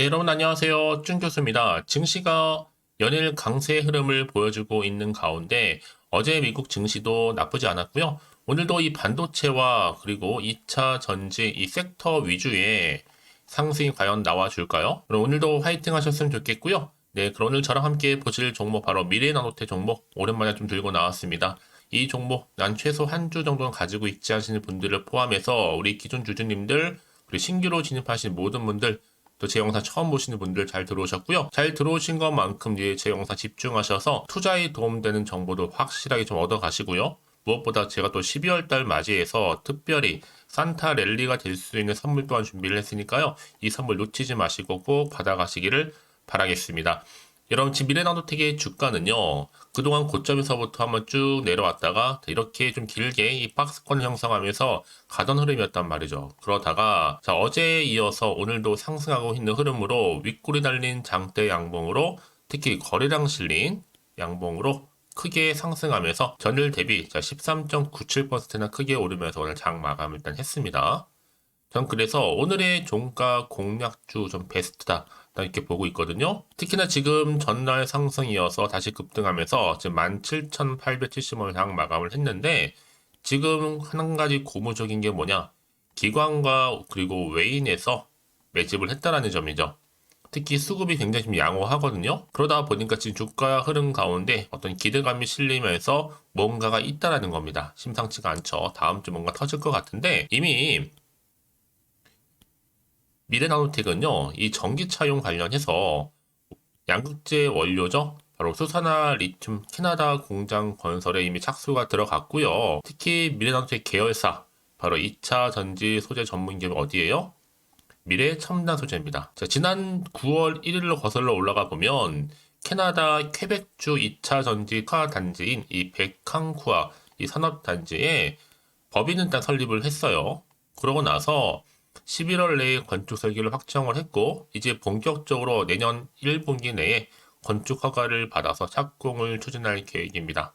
네, 여러분 안녕하세요. 준 교수입니다. 증시가 연일 강세의 흐름을 보여주고 있는 가운데 어제 미국 증시도 나쁘지 않았고요. 오늘도 이 반도체와 그리고 2차 전지 이 섹터 위주의 상승이 과연 나와줄까요? 그럼 오늘도 화이팅 하셨으면 좋겠고요. 네, 그럼 오늘 저랑 함께 보실 종목 바로 미래 나노테 종목 오랜만에 좀 들고 나왔습니다. 이 종목 난 최소 한 주 정도는 가지고 있지 않으시는 분들을 포함해서 우리 기존 주주님들 그리고 신규로 진입하신 모든 분들 또 제 영상 처음 보시는 분들 잘 들어오셨고요. 잘 들어오신 것만큼 이제 제 영상 집중하셔서 투자에 도움되는 정보도 확실하게 좀 얻어 가시고요. 무엇보다 제가 또 12월 달 맞이해서 특별히 산타 랠리가 될 수 있는 선물 또한 준비를 했으니까요. 이 선물 놓치지 마시고 꼭 받아가시기를 바라겠습니다. 여러분 지금 미래나노텍의 주가는요 그동안 고점에서부터 한번 쭉 내려왔다가 이렇게 좀 길게 이 박스권을 형성하면서 가던 흐름이었단 말이죠. 그러다가 자 어제에 이어서 오늘도 상승하고 있는 흐름으로 윗골이 달린 장대 양봉으로 특히 거래량 실린 양봉으로 크게 상승하면서 전일 대비 13.97%나 크게 오르면서 오늘 장 마감 일단 했습니다. 전 그래서 오늘의 종가 공략주 좀 베스트다 이렇게 보고 있거든요. 특히나 지금 전날 상승이어서 다시 급등하면서 지금 17,870원을 장 마감을 했는데 지금 한 가지 고무적인 게 뭐냐? 기관과 그리고 외인에서 매집을 했다라는 점이죠. 특히 수급이 굉장히 좀 양호하거든요. 그러다 보니까 지금 주가 흐름 가운데 어떤 기대감이 실리면서 뭔가가 있다라는 겁니다. 심상치가 않죠. 다음 주 뭔가 터질 것 같은데 이미 미래나노텍은요, 이 전기차용 관련해서 양극재 원료죠. 바로 수산화 리튬 캐나다 공장 건설에 이미 착수가 들어갔고요. 특히 미래나노텍 계열사, 바로 2차 전지 소재 전문 기업 어디예요? 미래 첨단 소재입니다. 자, 지난 9월 1일로 거슬러 올라가 보면 캐나다 퀘벡주 2차 전지 카 단지인 이 백항쿠아 이 산업 단지에 법인 일단 설립을 했어요. 그러고 나서 11월 내에 건축 설계를 확정을 했고 이제 본격적으로 내년 1분기 내에 건축 허가를 받아서 착공을 추진할 계획입니다.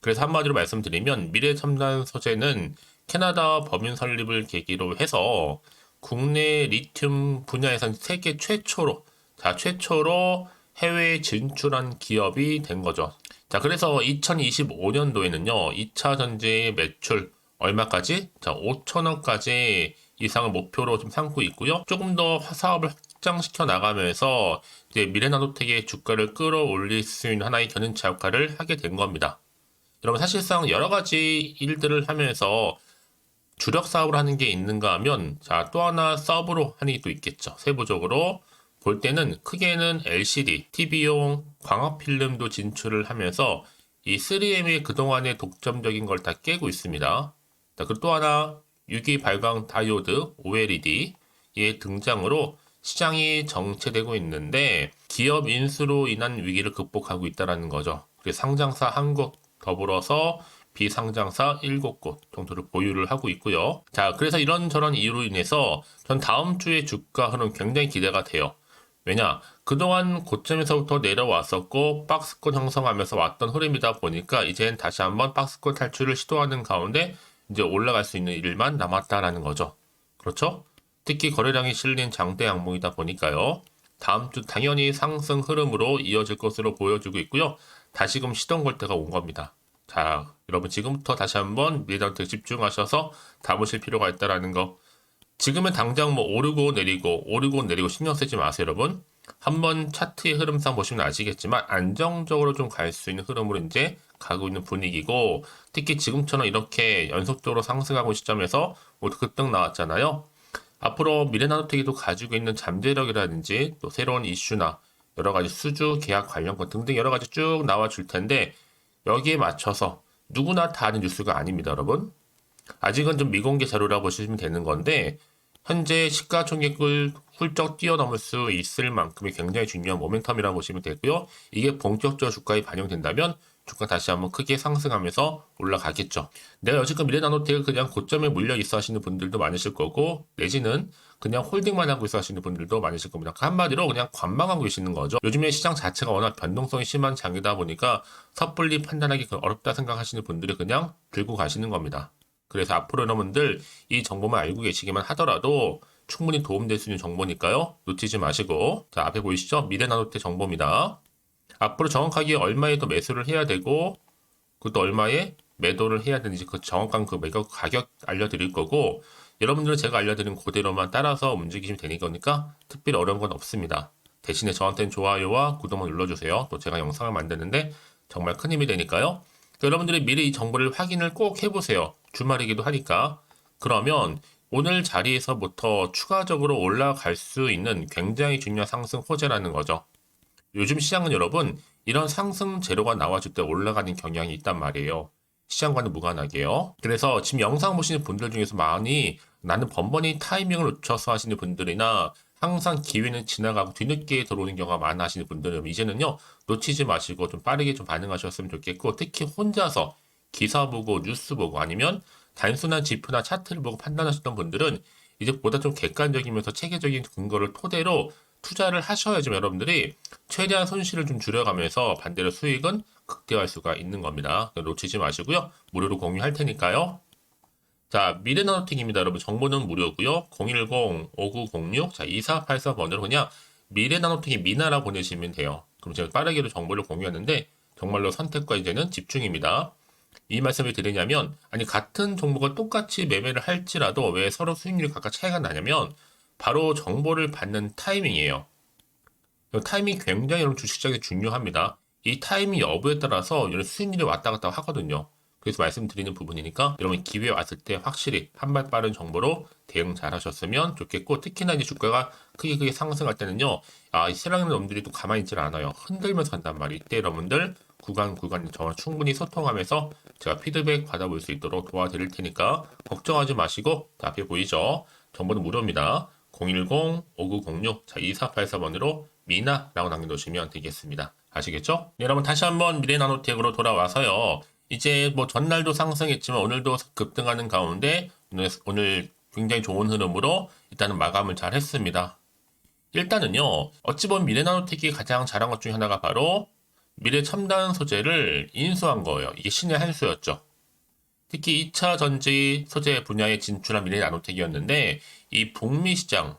그래서 한마디로 말씀드리면 미래 첨단 소재는 캐나다 법인 설립을 계기로 해서 국내 리튬 분야에선 세계 최초로 자 최초로 해외에 진출한 기업이 된 거죠. 자 그래서 2025년도에는요 2차 전지 매출 얼마까지? 자 5천억까지 이상을 목표로 좀 삼고 있고요. 조금 더 사업을 확장시켜 나가면서 이제 미래나노텍의 주가를 끌어올릴 수 있는 하나의 견인차 역할을 하게 된 겁니다. 여러분 사실상 여러 가지 일들을 하면서 주력 사업을 하는 게 있는가 하면 자 또 하나 서브로 하는 게 또 있겠죠. 세부적으로 볼 때는 크게는 LCD, TV용 광학 필름도 진출을 하면서 이 3M의 그동안의 독점적인 걸 다 깨고 있습니다. 자, 그리고 또 하나 유기 발광 다이오드 OLED의 등장으로 시장이 정체되고 있는데 기업 인수로 인한 위기를 극복하고 있다는 거죠. 그래서 상장사 한 곳 더불어서 비상장사 7곳 정도를 보유를 하고 있고요. 자, 그래서 이런저런 이유로 인해서 전 다음 주에 주가 흐름 굉장히 기대가 돼요. 왜냐? 그동안 고점에서부터 내려왔었고 박스권 형성하면서 왔던 흐름이다 보니까 이젠 다시 한번 박스권 탈출을 시도하는 가운데 이제 올라갈 수 있는 일만 남았다라는 거죠. 그렇죠? 특히 거래량이 실린 장대 양봉이다 보니까요. 다음 주 당연히 상승 흐름으로 이어질 것으로 보여지고 있고요. 다시금 시동 걸 때가 온 겁니다. 자, 여러분 지금부터 다시 한번 미래한테 집중하셔서 담으실 필요가 있다라는 거. 지금은 당장 뭐 오르고 내리고 오르고 내리고 신경 쓰지 마세요, 여러분. 한번 차트의 흐름상 보시면 아시겠지만 안정적으로 좀 갈 수 있는 흐름으로 이제 가고 있는 분위기고 특히 지금처럼 이렇게 연속적으로 상승하고 시점에서 모두 급등 나왔잖아요. 앞으로 미래나노텍이도 가지고 있는 잠재력이라든지 또 새로운 이슈나 여러 가지 수주 계약 관련권 등등 여러 가지 쭉 나와 줄 텐데 여기에 맞춰서 누구나 다 아는 뉴스가 아닙니다, 여러분. 아직은 좀 미공개 자료라고 보시면 되는 건데 현재 시가총액을 훌쩍 뛰어넘을 수 있을 만큼의 굉장히 중요한 모멘텀이라고 보시면 되고요. 이게 본격적으로 주가에 반영된다면 주가 다시 한번 크게 상승하면서 올라가겠죠. 내가 여지껏 미래나노텍을 그냥 고점에 물려 있어 하시는 분들도 많으실 거고 내지는 그냥 홀딩만 하고 있어 하시는 분들도 많으실 겁니다. 그 한마디로 그냥 관망하고 계시는 거죠. 요즘에 시장 자체가 워낙 변동성이 심한 장이다 보니까 섣불리 판단하기 어렵다 생각하시는 분들이 그냥 들고 가시는 겁니다. 그래서 앞으로 여러분들 이 정보만 알고 계시기만 하더라도 충분히 도움될 수 있는 정보니까요. 놓치지 마시고 자 앞에 보이시죠? 미래나노테 정보입니다. 앞으로 정확하게 얼마에 더 매수를 해야 되고 그것도 얼마에 매도를 해야 되는지 그 정확한 그 매각 가격 알려드릴 거고 여러분들은 제가 알려드린 그대로만 따라서 움직이시면 되는 거니까 특별히 어려운 건 없습니다. 대신에 저한테는 좋아요와 구독만 눌러주세요. 또 제가 영상을 만드는데 정말 큰 힘이 되니까요. 여러분들이 미리 이 정보를 확인을 꼭 해보세요. 주말이기도 하니까. 그러면 오늘 자리에서부터 추가적으로 올라갈 수 있는 굉장히 중요한 상승 호재라는 거죠. 요즘 시장은 여러분 이런 상승 재료가 나와줄 때 올라가는 경향이 있단 말이에요. 시장과는 무관하게요. 그래서 지금 영상 보시는 분들 중에서 많이 나는 번번이 타이밍을 놓쳐서 하시는 분들이나 항상 기회는 지나가고 뒤늦게 들어오는 경우가 많아 하시는 분들은 이제는요 놓치지 마시고 좀 빠르게 좀 반응하셨으면 좋겠고 특히 혼자서 기사 보고 뉴스 보고 아니면 단순한 지표나 차트를 보고 판단하셨던 분들은 이제 보다 좀 객관적이면서 체계적인 근거를 토대로 투자를 하셔야 지 여러분들이 최대한 손실을 좀 줄여가면서 반대로 수익은 극대화할 수가 있는 겁니다. 놓치지 마시고요. 무료로 공유할 테니까요. 자, 미래나노텍입니다. 여러분 정보는 무료고요. 010-5906, 자, 2484번으로 그냥 미래나노텍이 미나라 보내시면 돼요. 그럼 제가 빠르게도 정보를 공유하는데 정말로 선택과 이제는 집중입니다. 이 말씀을 드리냐면 아니 같은 종목을 똑같이 매매를 할지라도 왜 서로 수익률이 각각 차이가 나냐면 바로 정보를 받는 타이밍이에요. 이 타이밍이 굉장히 여러분 주식시장에 중요합니다. 이 타이밍 여부에 따라서 이런 수익률이 왔다 갔다 하거든요. 그래서 말씀드리는 부분이니까 여러분 기회 왔을 때 확실히 한 발 빠른 정보로 대응 잘 하셨으면 좋겠고 특히나 이제 주가가 크게 크게 상승할 때는요. 아, 이 세랑는 놈들이 또 가만히 있질 않아요. 흔들면서 간단 말이에요. 이때 여러분들 구간 구간 저와 충분히 소통하면서 제가 피드백 받아볼 수 있도록 도와드릴 테니까 걱정하지 마시고 자, 앞에 보이죠? 정보는 무료입니다. 010-5906 자, 2484번으로 미나라고 남겨놓으시면 되겠습니다. 아시겠죠? 네, 여러분 다시 한번 미래 나노텍으로 돌아와서요. 이제 뭐 전날도 상승했지만 오늘도 급등하는 가운데 오늘, 오늘 굉장히 좋은 흐름으로 일단은 마감을 잘 했습니다. 일단은요, 어찌 보면 미래나노텍이 가장 잘한 것 중에 하나가 바로 미래 첨단 소재를 인수한 거예요. 이게 신의 한 수였죠. 특히 2차 전지 소재 분야에 진출한 미래 나노텍이었는데 이 북미 시장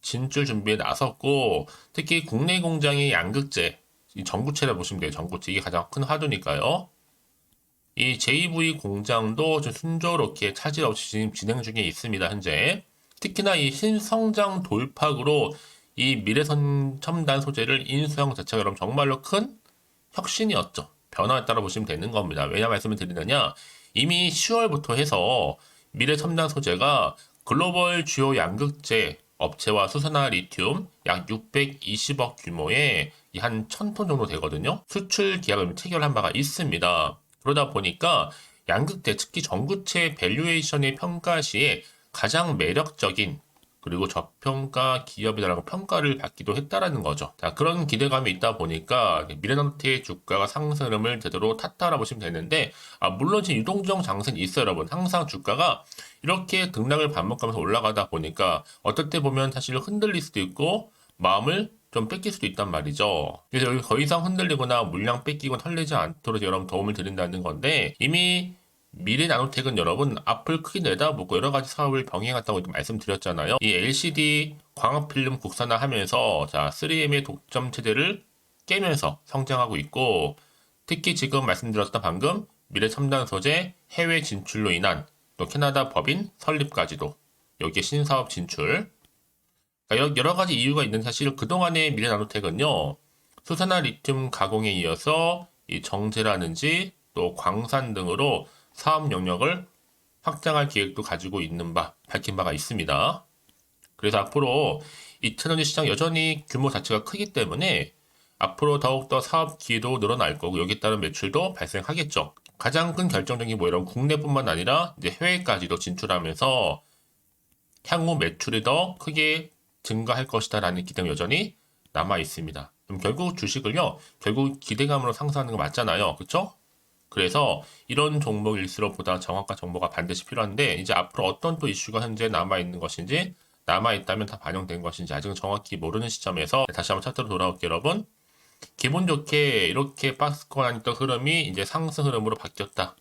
진출 준비에 나섰고 특히 국내 공장의 양극재 이 전구체라 보시면 돼요. 전구체 이게 가장 큰 화두니까요. 이 JV 공장도 좀 순조롭게 차질 없이 지금 진행 중에 있습니다. 현재 특히나 이 신성장 돌파구로 이 미래선 첨단 소재를 인수한 것 자체가 그럼 정말로 큰 혁신이었죠. 변화에 따라 보시면 되는 겁니다. 왜냐 말씀을 드리느냐 이미 10월부터 해서 미래 첨단 소재가 글로벌 주요 양극재 업체와 수소나 리튬 약 620억 규모의 한 1000톤 정도 되거든요. 수출 계약을 체결한 바가 있습니다. 그러다 보니까 양극재 특히 전구체 밸류에이션의 평가 시에 가장 매력적인 그리고 저평가 기업이다라고 평가를 받기도 했다라는 거죠. 자, 그런 기대감이 있다 보니까 미래나노테의 주가가 상승을 제대로 탔다라 보시면 되는데, 아, 물론 지금 유동성 장세는 있어요, 여러분. 항상 주가가 이렇게 등락을 반복하면서 올라가다 보니까 어떨 때 보면 사실 흔들릴 수도 있고 마음을 좀 뺏길 수도 있단 말이죠. 그래서 여기 더 이상 흔들리거나 물량 뺏기고 털리지 않도록 여러분 도움을 드린다는 건데 이미 미래 나노텍은 여러분 앞을 크게 내다보고 여러 가지 사업을 병행했다고 말씀드렸잖아요. 이 LCD 광학 필름 국산화하면서 자 3M의 독점 체제를 깨면서 성장하고 있고 특히 지금 말씀드렸던 방금 미래 첨단 소재 해외 진출로 인한 또 캐나다 법인 설립까지도 여기에 신사업 진출 여러 가지 이유가 있는 사실 그동안의 미래 나노텍은요 수산화 리튬 가공에 이어서 이 정제라든지 또 광산 등으로 사업 영역을 확장할 계획도 가지고 있는 바, 밝힌 바가 있습니다. 그래서 앞으로 2차전지 시장 여전히 규모 자체가 크기 때문에 앞으로 더욱더 사업 기회도 늘어날 거고 여기에 따른 매출도 발생하겠죠. 가장 큰 결정적인 뭐 이런 국내뿐만 아니라 이제 해외까지도 진출하면서 향후 매출이 더 크게 증가할 것이다라는 기대가 여전히 남아 있습니다. 그럼 결국 주식을요, 결국 기대감으로 상승하는 거 맞잖아요. 그렇죠? 그래서 이런 종목일수록 보다 정확한 정보가 반드시 필요한데 이제 앞으로 어떤 또 이슈가 현재 남아 있는 것인지 남아 있다면 다 반영된 것인지 아직은 정확히 모르는 시점에서 다시 한번 차트로 돌아올게요, 여러분. 기분 좋게 이렇게 박스권 있던 흐름이 이제 상승 흐름으로 바뀌었다.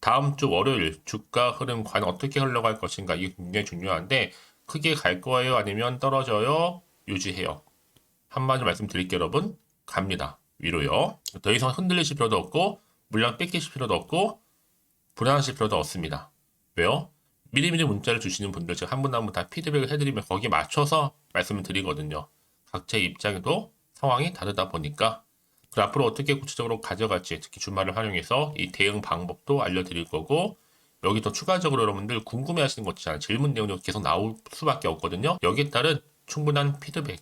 다음 주 월요일 주가 흐름 과연 어떻게 흘러갈 것인가 이게 굉장히 중요한데 크게 갈 거예요? 아니면 떨어져요? 유지해요? 한마디로 말씀드릴게요, 여러분. 갑니다. 위로요. 더 이상 흔들리실 필요도 없고, 물량 뺏기실 필요도 없고, 불안하실 필요도 없습니다. 왜요? 미리미리 문자를 주시는 분들 제가 한 분 한 분 다 피드백을 해드리면 거기에 맞춰서 말씀을 드리거든요. 각자의 입장에도 상황이 다르다 보니까 그리고 앞으로 어떻게 구체적으로 가져갈지 특히 주말을 활용해서 이 대응 방법도 알려드릴 거고 여기 또 추가적으로 여러분들 궁금해하시는 것 있잖아요. 질문 내용이 계속 나올 수밖에 없거든요. 여기에 따른 충분한 피드백.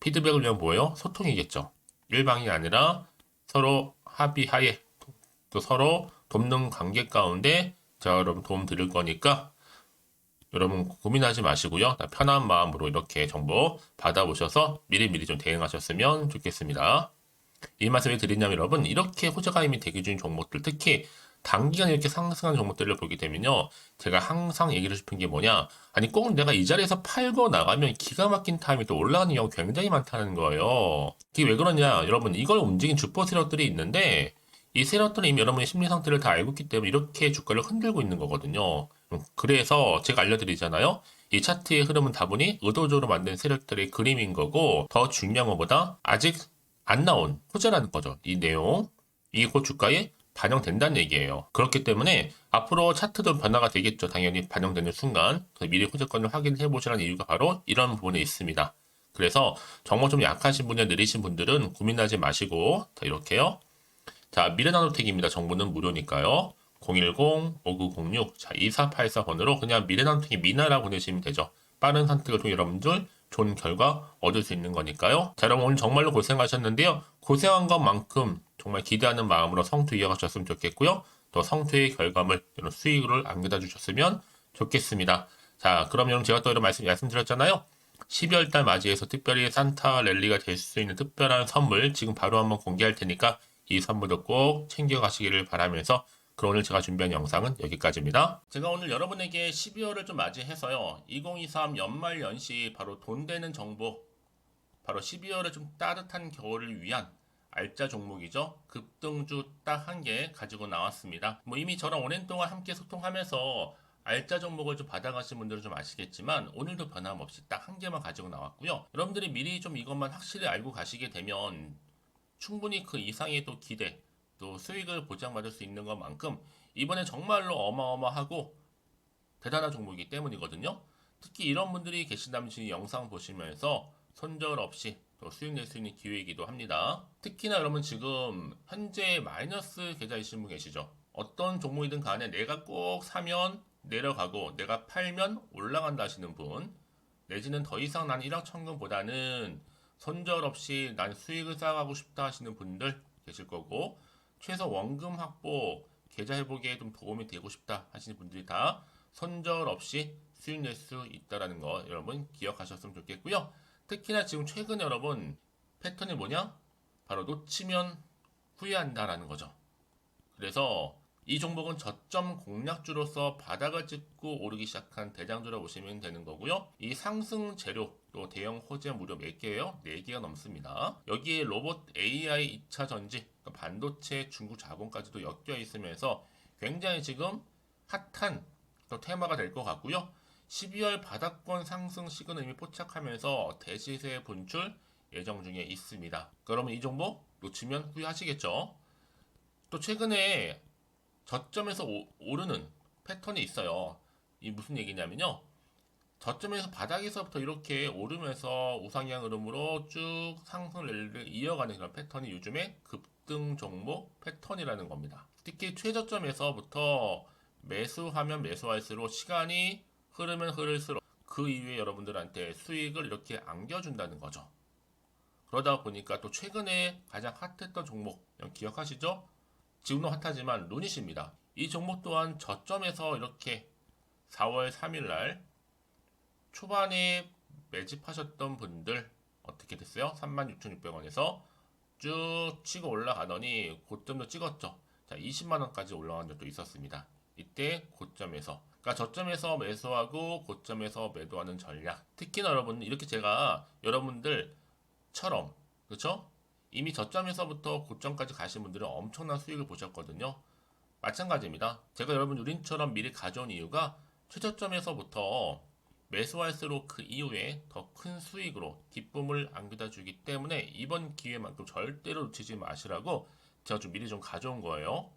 피드백을 위한 뭐예요? 소통이겠죠. 일방이 아니라 서로 합의하에 또 서로 돕는 관계 가운데 제가 여러분 도움 드릴 거니까 여러분 고민하지 마시고요. 편한 마음으로 이렇게 정보 받아보셔서 미리미리 좀 대응하셨으면 좋겠습니다. 이 말씀을 드리냐면 여러분 이렇게 호재가임이 대기 중인 종목들 특히 단기간 이렇게 상승한 종목들을 보게 되면요 제가 항상 얘기를 싶은 게 뭐냐 아니 꼭 내가 이 자리에서 팔고 나가면 기가 막힌 타임이 또 올라가는 경우 굉장히 많다는 거예요 이게 왜 그러냐 여러분 이걸 움직인 주포 세력들이 있는데 이 세력들은 이미 여러분의 심리 상태를 다 알고 있기 때문에 이렇게 주가를 흔들고 있는 거거든요 그래서 제가 알려드리잖아요 이 차트의 흐름은 다분히 의도적으로 만든 세력들의 그림인 거고 더 중요한 것보다 아직 안 나온 호재라는 거죠. 이 내용. 이곧 주가에 반영된다는 얘기예요. 그렇기 때문에 앞으로 차트도 변화가 되겠죠. 당연히 반영되는 순간. 미리 호재권을 확인해 보시라는 이유가 바로 이런 부분에 있습니다. 그래서 정말 좀 약하신 분이나 느리신 분들은 고민하지 마시고 자, 이렇게요. 자, 미래나노텍입니다. 정보는 무료니까요. 010-5906, 자, 2484번으로 그냥 미래나노텍이 미나라고 보내시면 되죠. 빠른 선택을 통해 여러분들 좋은 결과 얻을 수 있는 거니까요. 자, 여러분 오늘 정말로 고생하셨는데요. 고생한 것만큼 정말 기대하는 마음으로 성투 이어가셨으면 좋겠고요. 또 성투의 결과물, 이런 수익을 안겨다 주셨으면 좋겠습니다. 자, 그러면 제가 또 이런 말씀, 말씀드렸잖아요. 12월 달 맞이해서 특별히 산타 랠리가 될 수 있는 특별한 선물 지금 바로 한번 공개할 테니까 이 선물도 꼭 챙겨가시기를 바라면서 그럼 오늘 제가 준비한 영상은 여기까지입니다. 제가 오늘 여러분에게 12월을 좀 맞이해서요. 2023 연말 연시 바로 돈 되는 정보 바로 12월에 좀 따뜻한 겨울을 위한 알짜 종목이죠. 급등주 딱 한 개 가지고 나왔습니다. 뭐 이미 저랑 오랜 동안 함께 소통하면서 알짜 종목을 좀 받아가신 분들은 좀 아시겠지만 오늘도 변함없이 딱 한 개만 가지고 나왔고요. 여러분들이 미리 좀 이것만 확실히 알고 가시게 되면 충분히 그 이상의 또 기대 또 수익을 보장받을 수 있는 것만큼 이번에 정말로 어마어마하고 대단한 종목이기 때문이거든요. 특히 이런 분들이 계신다면 지금 영상 보시면서 손절 없이 또 수익 낼 수 있는 기회이기도 합니다. 특히나 여러분 지금 현재 마이너스 계좌이신 분 계시죠? 어떤 종목이든 간에 내가 꼭 사면 내려가고 내가 팔면 올라간다 하시는 분 내지는 더 이상 난 1억 천금보다는 손절 없이 난 수익을 쌓아가고 싶다 하시는 분들 계실 거고 최소 원금 확보 계좌 회복에 좀 도움이 되고 싶다 하시는 분들이 다 손절 없이 수익 낼 수 있다라는 거 여러분 기억하셨으면 좋겠고요. 특히나 지금 최근에 여러분 패턴이 뭐냐? 바로 놓치면 후회한다라는 거죠. 그래서 이 종목은 저점 공략주로서 바닥을 찍고 오르기 시작한 대장주라고 보시면 되는 거고요. 이 상승 재료 또 대형 호재 무려 몇 개예요? 4개가 넘습니다. 여기에 로봇 AI 2차 전지, 그러니까 반도체 중국 자본까지도 엮여 있으면서 굉장히 지금 핫한 또 테마가 될 것 같고요. 12월 바닥권 상승 시그널 이미 포착하면서 대시세 분출 예정 중에 있습니다. 그러면 이 종목 놓치면 후회하시겠죠? 또 최근에 저점에서 오, 오르는 패턴이 있어요. 이 무슨 얘기냐면요. 저점에서 바닥에서부터 이렇게 오르면서 우상향 흐름으로 쭉 상승 랠리를 이어가는 그런 패턴이 요즘에 급등 종목 패턴이라는 겁니다. 특히 최저점에서부터 매수하면 매수할수록 시간이 흐르면 흐를수록 그 이후에 여러분들한테 수익을 이렇게 안겨준다는 거죠. 그러다 보니까 또 최근에 가장 핫했던 종목 기억하시죠? 지금도 핫하지만 루닛입니다. 이 종목 또한 저점에서 이렇게 4월 3일 날 초반에 매집하셨던 분들 어떻게 됐어요? 36,600원에서 쭉 치고 올라가더니 고점도 찍었죠. 자, 20만 원까지 올라간 적도 있었습니다. 이때 고점에서 그러니까 저점에서 매수하고 고점에서 매도하는 전략. 특히나 여러분 이렇게 제가 여러분들처럼 그렇죠? 이미 저점에서부터 고점까지 가신 분들은 엄청난 수익을 보셨거든요. 마찬가지입니다. 제가 여러분 우린처럼 미리 가져온 이유가 최저점에서부터 매수할수록 그 이후에 더 큰 수익으로 기쁨을 안겨다 주기 때문에 이번 기회만큼 절대로 놓치지 마시라고 제가 좀 미리 좀 가져온 거예요.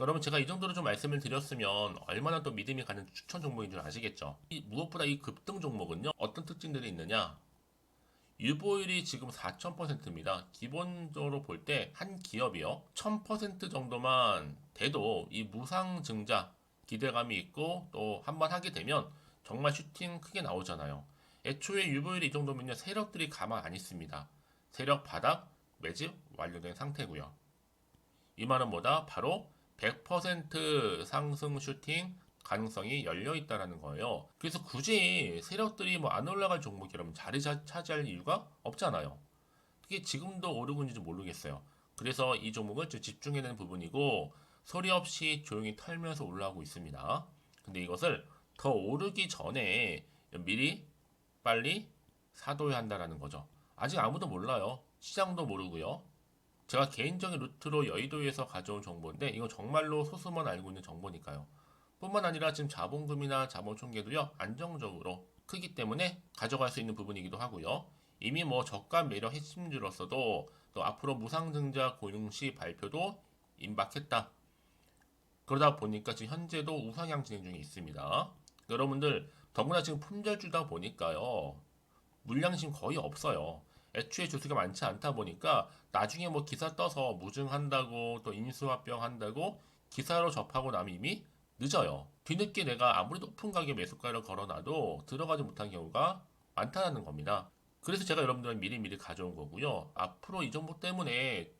여러분 제가 이 정도로 좀 말씀을 드렸으면 얼마나 또 믿음이 가는 추천 종목인 줄 아시겠죠? 이 무엇보다 이 급등 종목은요 어떤 특징들이 있느냐? 유보율이 지금 4,000%입니다. 기본적으로 볼 때 한 기업이요 1,000% 정도만 돼도 이 무상 증자 기대감이 있고 또 한 번 하게 되면 정말 슈팅 크게 나오잖아요. 애초에 유보율이 이 정도면요 세력들이 가만 안 있습니다. 세력 바닥 매집 완료된 상태고요. 이 말은 뭐다? 바로 100% 상승 슈팅 가능성이 열려 있다라는 거예요. 그래서 굳이 세력들이 뭐 안 올라갈 종목이 여러분 자리 차- 차지할 이유가 없잖아요. 이게 지금도 오르고 있는지 모르겠어요. 그래서 이 종목을 좀 집중해야 되는 부분이고 소리 없이 조용히 털면서 올라오고 있습니다. 근데 이것을 더 오르기 전에 미리 빨리 사둬야 한다라는 거죠. 아직 아무도 몰라요. 시장도 모르고요. 제가 개인적인 루트로 여의도에서 가져온 정보인데 이거 정말로 소수만 알고 있는 정보니까요. 뿐만 아니라 지금 자본금이나 자본 총계도요 안정적으로 크기 때문에 가져갈 수 있는 부분이기도 하고요. 이미 뭐 저가 매력 핵심주로서도 또 앞으로 무상증자 고용시 발표도 임박했다. 그러다 보니까 지금 현재도 우상향 진행 중에 있습니다. 여러분들 더구나 지금 품절주다 보니까요 물량심 거의 없어요. 애초에 주수가 많지 않다 보니까 나중에 뭐 기사 떠서 무증한다고 또 인수합병 한다고 기사로 접하고 나면 이미 늦어요. 뒤늦게 내가 아무리 높은 가격 매수가를 걸어놔도 들어가지 못한 경우가 많다는 겁니다. 그래서 제가 여러분들은 미리미리 가져온 거고요. 앞으로 이 정보 때문에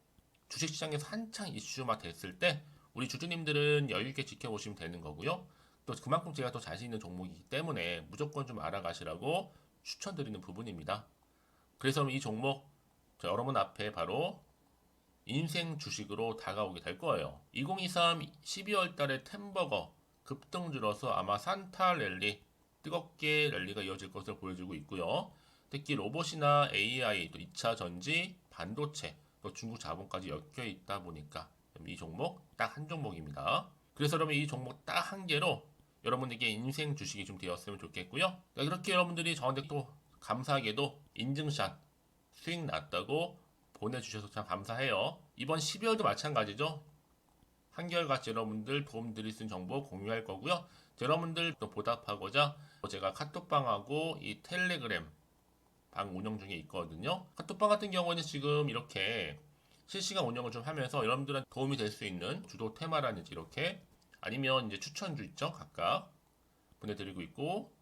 주식시장에서 한창 이슈가 됐을 때 우리 주주님들은 여유있게 지켜보시면 되는 거고요. 또 그만큼 제가 더 자신 있는 종목이기 때문에 무조건 좀 알아가시라고 추천드리는 부분입니다. 그래서 이 종목 저 여러분 앞에 바로 인생 주식으로 다가오게 될 거예요. 2023 12월 달에 템버거 급등주로서 아마 산타 랠리 뜨겁게 랠리가 이어질 것을 보여주고 있고요. 특히 로봇이나 AI, 또 2차 전지, 반도체, 또 중국 자본까지 엮여 있다 보니까 이 종목 딱 한 종목입니다. 그래서 여러분 이 종목 딱 한 개로 여러분에게 인생 주식이 좀 되었으면 좋겠고요. 자, 이렇게 여러분들이 저한테 또 감사하게도 인증샷 수익 났다고 보내주셔서 참 감사해요. 이번 12월도 마찬가지죠. 한결같이 여러분들 도움 드릴 수 있는 정보 공유할 거고요. 여러분들 또 보답하고자 제가 카톡방하고 이 텔레그램 방 운영 중에 있거든요. 카톡방 같은 경우는 지금 이렇게 실시간 운영을 좀 하면서 여러분들한테 도움이 될 수 있는 주도 테마라든지 이렇게 아니면 이제 추천주 있죠. 각각 보내드리고 있고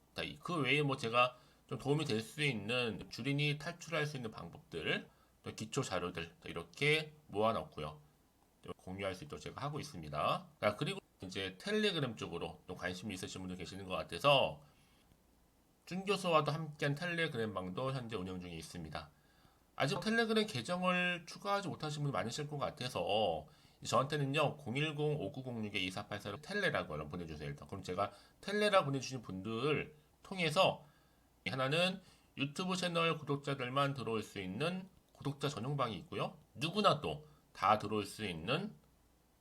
그 외에 뭐 제가 좀 도움이 될 수 있는 주린이 탈출할 수 있는 방법들 또 기초 자료들 이렇게 모아놓고요. 또 공유할 수 있도록 제가 하고 있습니다. 자, 그리고 이제 텔레그램 쪽으로 또 관심이 있으신 분들 계시는 것 같아서 준 교수와도 함께한 텔레그램 방도 현재 운영 중에 있습니다. 아직 텔레그램 계정을 추가하지 못하신 분이 많으실 것 같아서 저한테는요 010-5906-2484로 텔레라고 여러분 보내주세요 일단. 그럼 제가 텔레라 보내주신 분들 통해서 하나는 유튜브 채널 구독자들만 들어올 수 있는 구독자 전용방이 있고요. 누구나 또 다 들어올 수 있는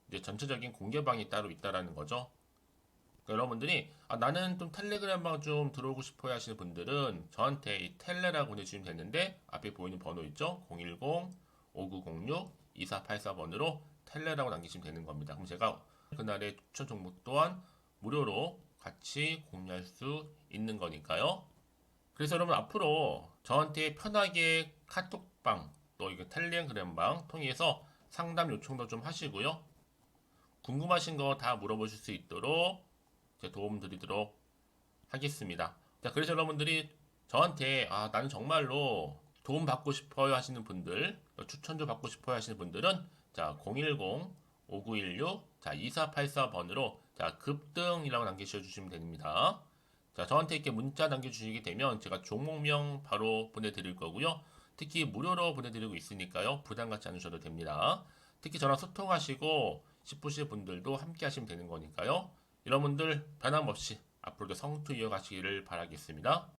이제 전체적인 공개방이 따로 있다라는 거죠. 그러니까 여러분들이 아, 나는 좀 텔레그램 방 좀 들어오고 싶어야 하시는 분들은 저한테 이 텔레라고 보내주시면 되는데 앞에 보이는 번호 있죠? 010-5906-2484번으로 텔레라고 남기시면 되는 겁니다. 그럼 제가 그날의 추천 종목 또한 무료로 같이 공유할 수 있는 거니까요. 그래서 여러분 앞으로 저한테 편하게 카톡방 또 이거 텔레그램방 통해서 상담 요청도 좀 하시고요. 궁금하신 거 다 물어보실 수 있도록 도움 드리도록 하겠습니다. 자, 그래서 여러분들이 저한테 아, 나는 정말로 도움 받고 싶어요 하시는 분들, 추천도 받고 싶어요 하시는 분들은 자, 010 5916 자, 2484번으로 자, 급등이라고 남기셔 주시면 됩니다. 자, 저한테 이렇게 문자 남겨 주시게 되면 제가 종목명 바로 보내 드릴 거고요. 특히 무료로 보내 드리고 있으니까요. 부담 갖지 않으셔도 됩니다. 특히 저랑 소통하시고 싶으실 분들도 함께 하시면 되는 거니까요. 여러분들 변함없이 앞으로도 성투 이어가시기를 바라겠습니다.